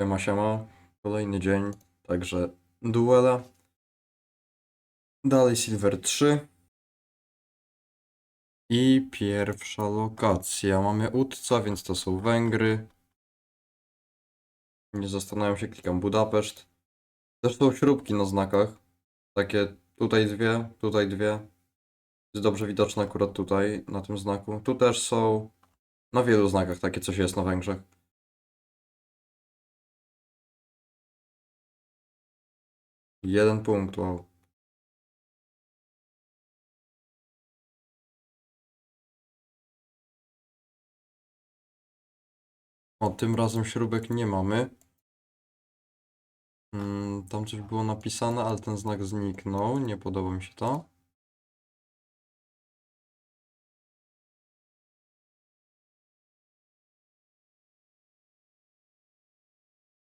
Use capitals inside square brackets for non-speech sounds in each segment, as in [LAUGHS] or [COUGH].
Siema, siema. Kolejny dzień, także duela. Dalej Silver 3. I pierwsza lokacja. Mamy Utca, więc to są Węgry. Nie zastanawiam się, klikam Budapeszt. Też są śrubki na znakach. Takie tutaj dwie, tutaj dwie. Jest dobrze widoczne akurat tutaj, na tym znaku. Tu też są. Na wielu znakach takie coś jest na Węgrzech. Jeden punkt, wow. O, tym razem śrubek nie mamy. Mm, tam coś było napisane, ale ten znak zniknął. Nie podoba mi się to.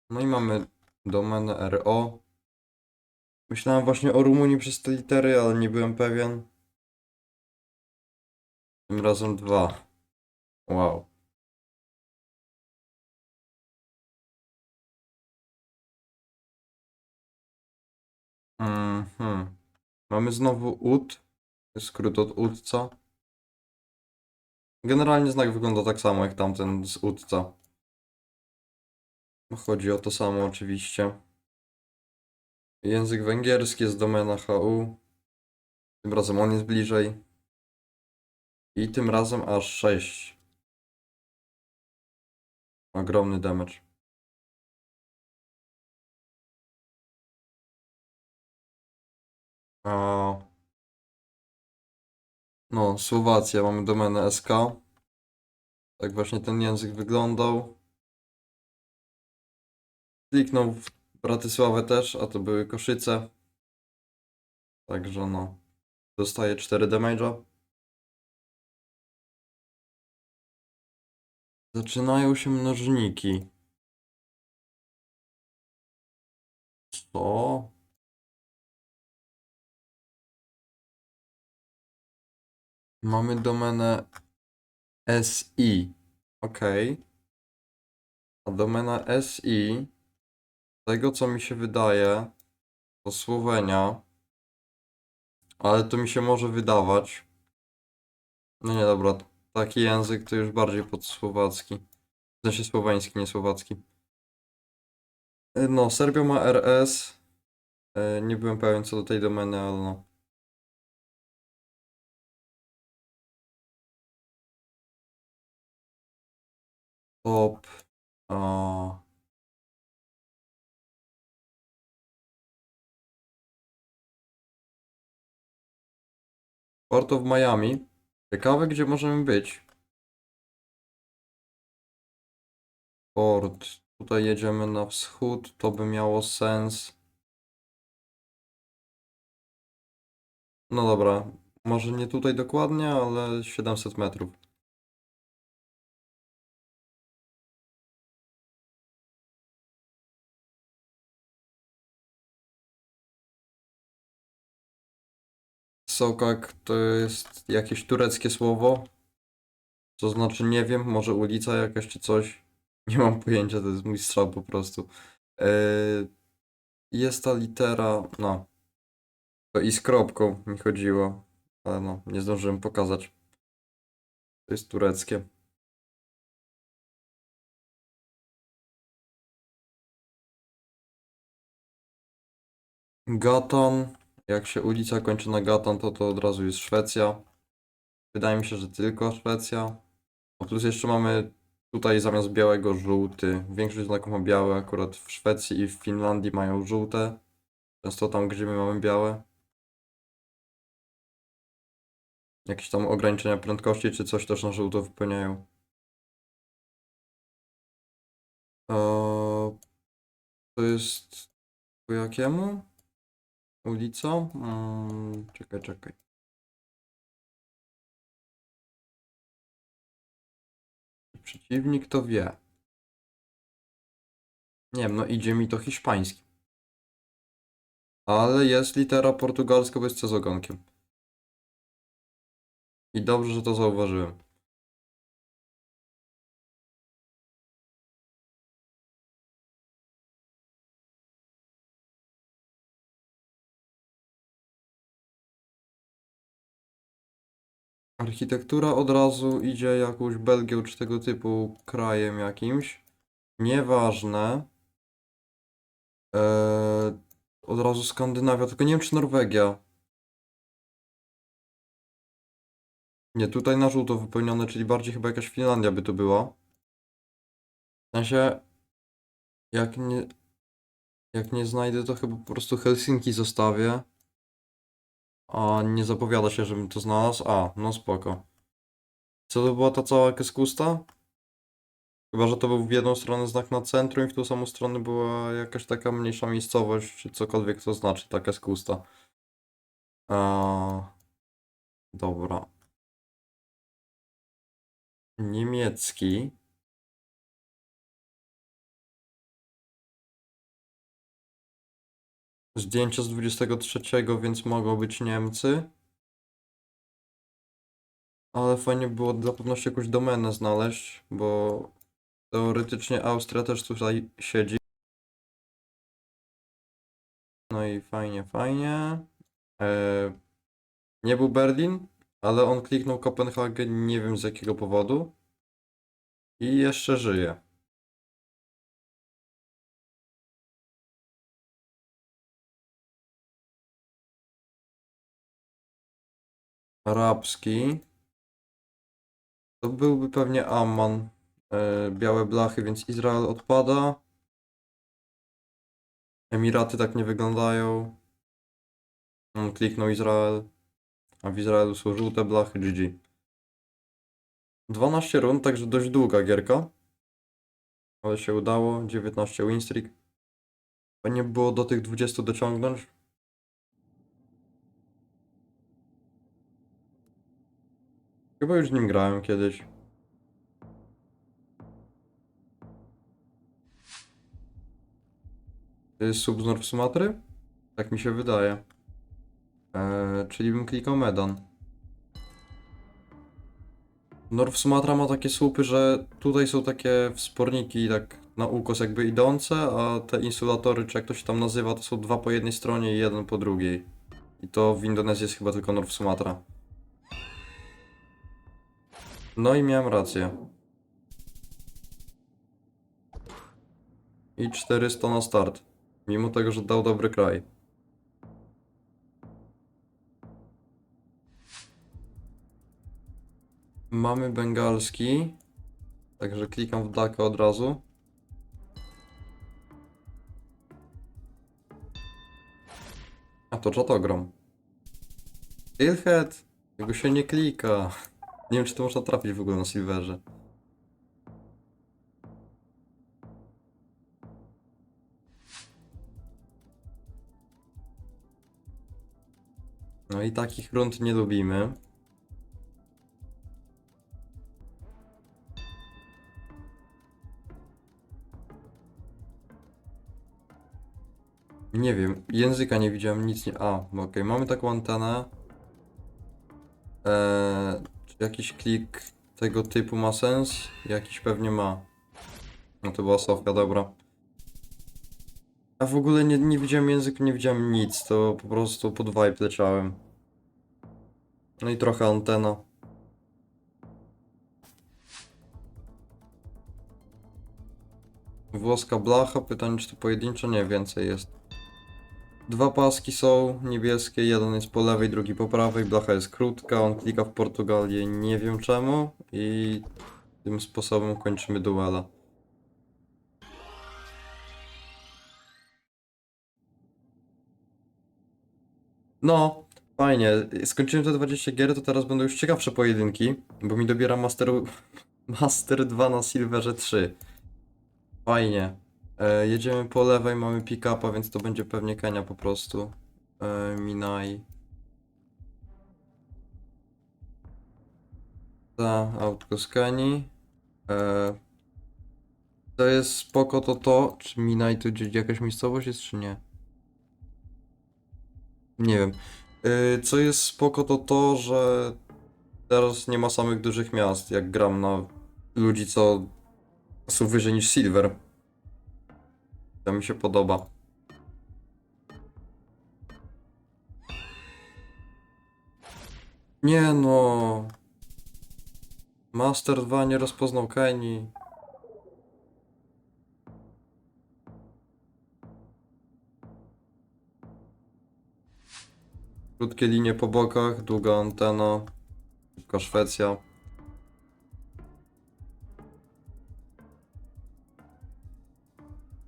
No i mamy domenę RO. Myślałem właśnie o Rumunii przez te litery, ale nie byłem pewien. Tym razem dwa. Wow. Mhm. Mamy znowu UT. Skrót od UTCA. Generalnie znak wygląda tak samo jak tamten z UTCA. Chodzi o to samo oczywiście. Język węgierski jest domena HU. Tym razem on jest bliżej. I tym razem aż 6. Ogromny damage. A... No, Słowacja, mamy domenę SK. Tak właśnie ten język wyglądał. Kliknął w Bratysławę też, a to były Koszyce. Także no, dostaje 4 damage'a. Zaczynają się mnożniki. Co? Mamy domenę SI. Ok. A domena SI, tego co mi się wydaje, to Słowenia. Ale to mi się może wydawać. No nie, dobra. Taki język to już bardziej pod słowacki. W sensie słoweński, nie słowacki. E, No, Serbia ma RS. E, Nie byłem pewien co do tej domeny, ale no. Top. A... Port of Miami. Ciekawe, gdzie możemy być. Port. Tutaj jedziemy na wschód. To by miało sens. No dobra. Może nie tutaj dokładnie, ale 700 metrów. Sokak to jest jakieś tureckie słowo. Co znaczy nie wiem, może ulica jakaś czy coś. Nie mam pojęcia, to jest mój strzał po prostu. Eee, jest ta litera, no. To i z kropką mi chodziło, ale no, nie zdążyłem pokazać. To jest tureckie. Gaton. Jak się ulica kończy na Gaton, to to od razu jest Szwecja. Wydaje mi się, że tylko Szwecja. O, plus jeszcze mamy tutaj zamiast białego żółty. Większość znaków ma białe, akurat w Szwecji i w Finlandii mają żółte. Często tam, gdzie my mamy białe. Jakieś tam ograniczenia prędkości czy coś też na żółto wypełniają. Eee, to jest po jakiemu? Ulica? Mm, czekaj, czekaj. Przeciwnik to wie. Nie wiem, no idzie mi to hiszpański. Ale jest litera portugalska, bo jest C z ogonkiem. I dobrze, że to zauważyłem. Architektura od razu idzie jakąś Belgią czy tego typu krajem jakimś. Nieważne. Eee, od razu Skandynawia, tylko nie wiem czy Norwegia. Nie, tutaj na żółto wypełnione, czyli bardziej chyba jakaś Finlandia by to była. W sensie, jak nie, jak nie znajdę, to chyba po prostu Helsinki zostawię. A nie zapowiada się, żebym to znalazł. A, no spoko. Co to była ta cała keskusta? Chyba, że to był w jedną stronę znak na centrum i w tą samą stronę była jakaś taka mniejsza miejscowość, czy cokolwiek to znaczy, ta keskusta. A, dobra. Niemiecki. Zdjęcia z 23, więc mogą być Niemcy. Ale fajnie było dla pewności jakąś domenę znaleźć, bo teoretycznie Austria też tutaj siedzi. No i fajnie, fajnie. E, nie był Berlin, ale on kliknął Kopenhagen, nie wiem z jakiego powodu. I jeszcze żyje. Arabski. To byłby pewnie Amman. E, białe blachy, więc Izrael odpada. Emiraty tak nie wyglądają. On kliknął Izrael. A w Izraelu są żółte blachy, GG. 12 rund, także dość długa gierka. Ale się udało. 19 win streak. Fajnie by było do tych 20 dociągnąć. Chyba już nim grałem kiedyś. To jest sub z North Sumatry? Tak mi się wydaje. Eee, czyli bym klikał Medan. North Sumatra ma takie słupy, że tutaj są takie wsporniki tak na ukos jakby idące, a te insulatory, czy jak to się tam nazywa, to są dwa po jednej stronie i jeden po drugiej. I to w Indonezji jest chyba tylko North Sumatra. No i miałem rację. I 400 na start. Mimo tego, że dał dobry kraj. Mamy bengalski. Także klikam w Dhaka od razu. A to czatogram. Steelhead! Jego się nie klika. Nie wiem, czy to można trafić w ogóle na Silverze. No i takich rund nie lubimy. Nie wiem, języka nie widziałem, nic nie... A, okej, mamy taką antenę. Eee, czy jakiś klik tego typu ma sens? Jakiś pewnie ma. No to była Sofia, dobra. A w ogóle nie, nie widziałem języka, nie widziałem nic, to po prostu pod vibe leciałem. No i trochę antena. Włoska blacha, pytanie czy to pojedynczo? Nie, więcej jest. Dwa paski są niebieskie, jeden jest po lewej, drugi po prawej, blacha jest krótka, on klika w Portugalię, nie wiem czemu i tym sposobem kończymy duela. No, fajnie. Skończyłem te 20 gier, to teraz będą już ciekawsze pojedynki, bo mi dobiera [LAUGHS] Master, Master 2 na Silverze 3. Fajnie. E, jedziemy po lewej, mamy pick-upa, więc to będzie pewnie Kenia po prostu. E, Minai. Ta, autko z Kenii. E, to jest spoko to to, czy Minai to gdzieś jakaś miejscowość jest, czy nie? Nie wiem. E, co jest spoko to to, że teraz nie ma samych dużych miast, jak gram na ludzi, co są wyżej niż Silver. To mi się podoba. Nie no. Master 2 nie rozpoznał Kenii. Krótkie linie po bokach, długa antena, szybka Szwecja.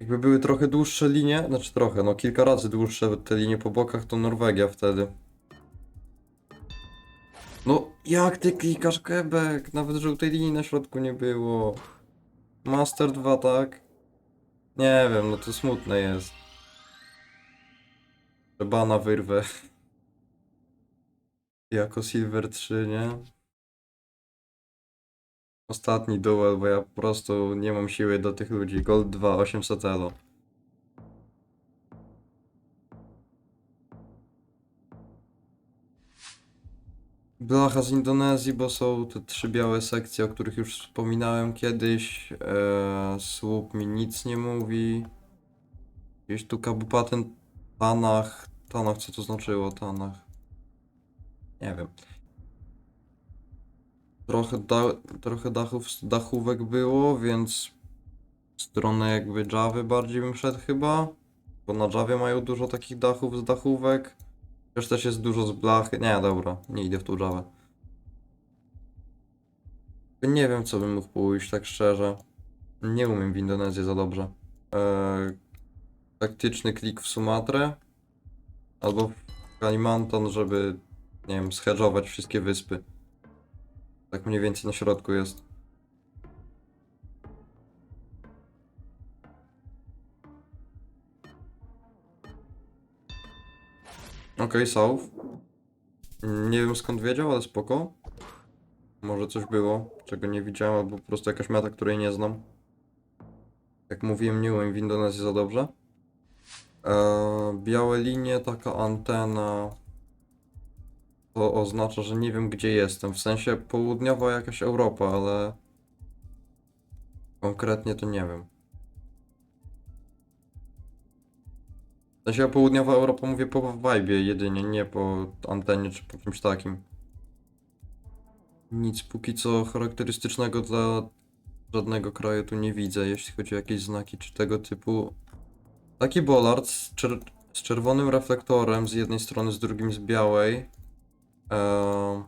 Jakby były trochę dłuższe linie, znaczy trochę, no kilka razy dłuższe te linie po bokach, to Norwegia wtedy. No, jak ty klikasz Quebec? Nawet żółtej linii na środku nie było. Master 2, tak? Nie wiem, no to smutne jest. Bana wyrwę. [LAUGHS] Jako Silver 3, nie? Ostatni duel, bo ja po prostu nie mam siły do tych ludzi. Gold 2, 800 elo. Blacha z Indonezji, bo są te trzy białe sekcje, o których już wspominałem kiedyś. Eee, słup mi nic nie mówi. Gdzieś tu kabupaten Tanach. Tanach, co to znaczyło? Tanach. Nie wiem. Trochę, da, trochę dachów, dachówek było, więc w stronę jakby Javy bardziej bym szedł chyba. Bo na Javie mają dużo takich dachów z dachówek. Też też jest dużo z blachy. Nie, dobra, nie idę w tą Javę. Nie wiem, co bym mógł pójść, tak szczerze. Nie umiem w Indonezji za dobrze. Eee, taktyczny klik w Sumatrę. Albo w Kalimantan, żeby, nie wiem, schedżować wszystkie wyspy. Tak mniej więcej na środku jest. Okej, South. Nie wiem skąd wiedział, ale spoko. Może coś było, czego nie widziałem, albo po prostu jakaś meta, której nie znam. Jak mówiłem, nie umiem w Indonezji za dobrze. Eee, białe linie, taka antena. To oznacza, że nie wiem gdzie jestem. W sensie południowa jakaś Europa, ale konkretnie to nie wiem. W sensie południowa Europa mówię po vibe jedynie, nie po antenie czy po czymś takim. Nic póki co charakterystycznego dla żadnego kraju tu nie widzę, jeśli chodzi o jakieś znaki czy tego typu. Taki bollard z, czer z czerwonym reflektorem z jednej strony, z drugim z białej. Eee,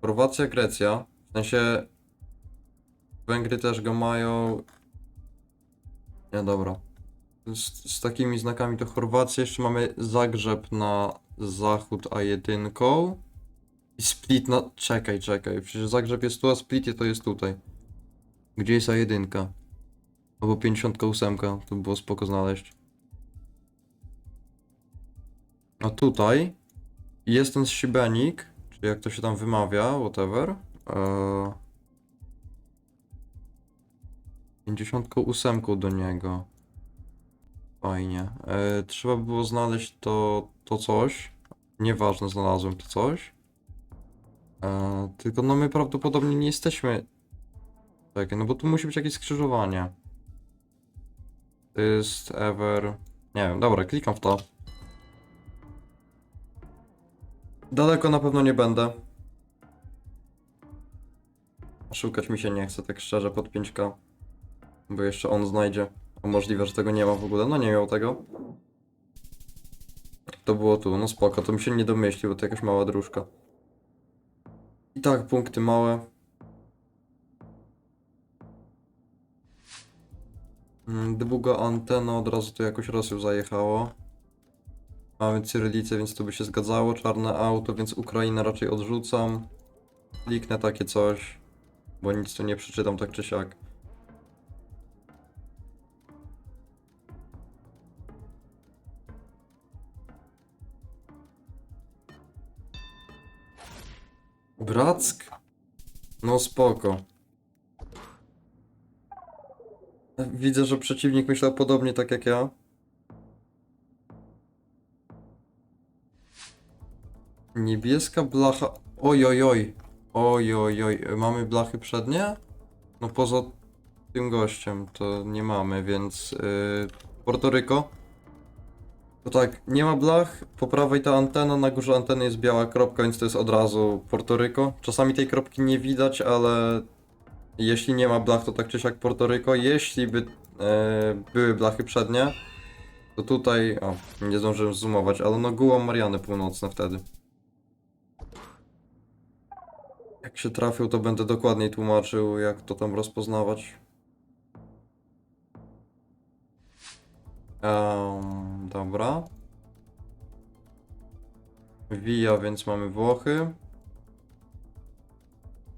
Chorwacja, Grecja. W sensie Węgry też go mają. Nie, dobra. Z, z takimi znakami to Chorwacja. Jeszcze mamy Zagrzeb na zachód A1. I Split na... Czekaj, czekaj. Przecież Zagrzeb jest tu, a Split to jest tutaj. Gdzie jest A1? Albo 58, to było spoko znaleźć. A tutaj jest ten Shibenik, czy jak to się tam wymawia, whatever. Eee... 58 do niego. Fajnie. Eee, trzeba by było znaleźć to, to coś. Nieważne, znalazłem to coś. Eee, tylko no my prawdopodobnie nie jesteśmy... Czekaj, no bo tu musi być jakieś skrzyżowanie. Jest ever... Nie wiem, dobra, klikam w to. Daleko na pewno nie będę. Szukać mi się nie chce, tak szczerze, pod 5K. Bo jeszcze on znajdzie. A możliwe, że tego nie ma w ogóle. No nie miał tego. To było tu, no spoko, to mi się nie domyślił, to jakaś mała dróżka. I tak, punkty małe. Mm, Długa antena, od razu tu jakoś Rosją zajechało. Mamy cyrylicę, więc to by się zgadzało. Czarne auto, więc Ukrainę raczej odrzucam. Kliknę takie coś, bo nic tu nie przeczytam tak czy siak. Brack? No spoko. Widzę, że przeciwnik myślał podobnie tak jak ja. Niebieska blacha. Oj, oj, oj. Oj, oj, oj. Mamy blachy przednie? No poza tym gościem to nie mamy, więc yy, Porto Rico. To tak, nie ma blach, po prawej ta antena, na górze anteny jest biała kropka, więc to jest od razu Portoryko. Czasami tej kropki nie widać, ale jeśli nie ma blach, to tak czy siak Portoryko. Jeśli by e, były blachy przednie, to tutaj, o, nie zdążyłem zoomować, ale no Guam Mariany Północne wtedy. Jak się trafił, to będę dokładniej tłumaczył, jak to tam rozpoznawać. Em, dobra. Via, więc mamy Włochy.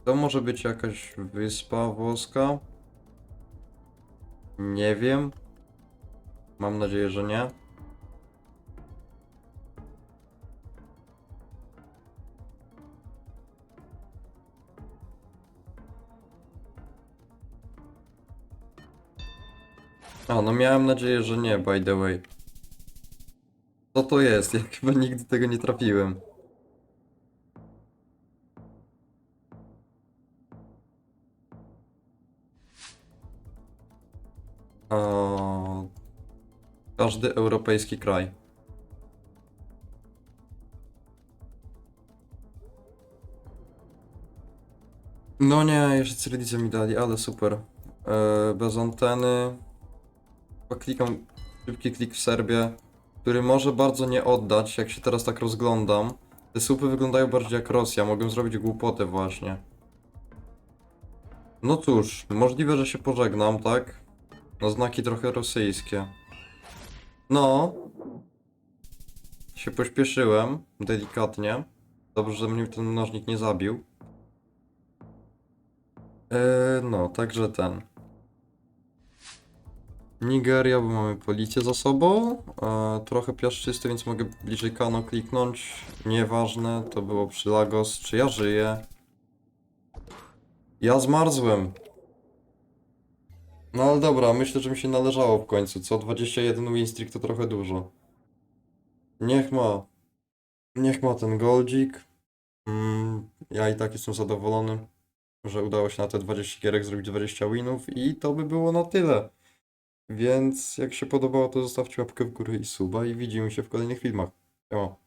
To może być jakaś wyspa włoska. Nie wiem. Mam nadzieję, że nie. A, no miałem nadzieję, że nie, by the way. Co to jest? [LAUGHS] Ja chyba nigdy tego nie trafiłem. O, każdy europejski kraj. No nie, jeszcze Cyrylicę mi dali, ale super. E, bez anteny. Klikam szybki klik w Serbię, który może bardzo nie oddać, jak się teraz tak rozglądam. Te słupy wyglądają bardziej jak Rosja, mogę zrobić głupotę właśnie. No cóż, możliwe, że się pożegnam, tak? No znaki trochę rosyjskie. No. Się pośpieszyłem, delikatnie. Dobrze, że mnie ten mnożnik nie zabił. Eee, no, także ten. Nigeria, bo mamy policję za sobą. E, trochę piaszczysty, więc mogę bliżej Kano kliknąć. Nieważne, to było przy Lagos. Czy ja żyję? Ja zmarzłem. No ale dobra, myślę, że mi się należało w końcu. Co 21 win streak to trochę dużo. Niech ma. Niech ma ten goldzik. Mm, ja i tak jestem zadowolony, że udało się na te 20 gierek zrobić 20 winów i to by było na tyle. Więc jak się podobało, to zostawcie łapkę w górę i suba i widzimy się w kolejnych filmach. Siema.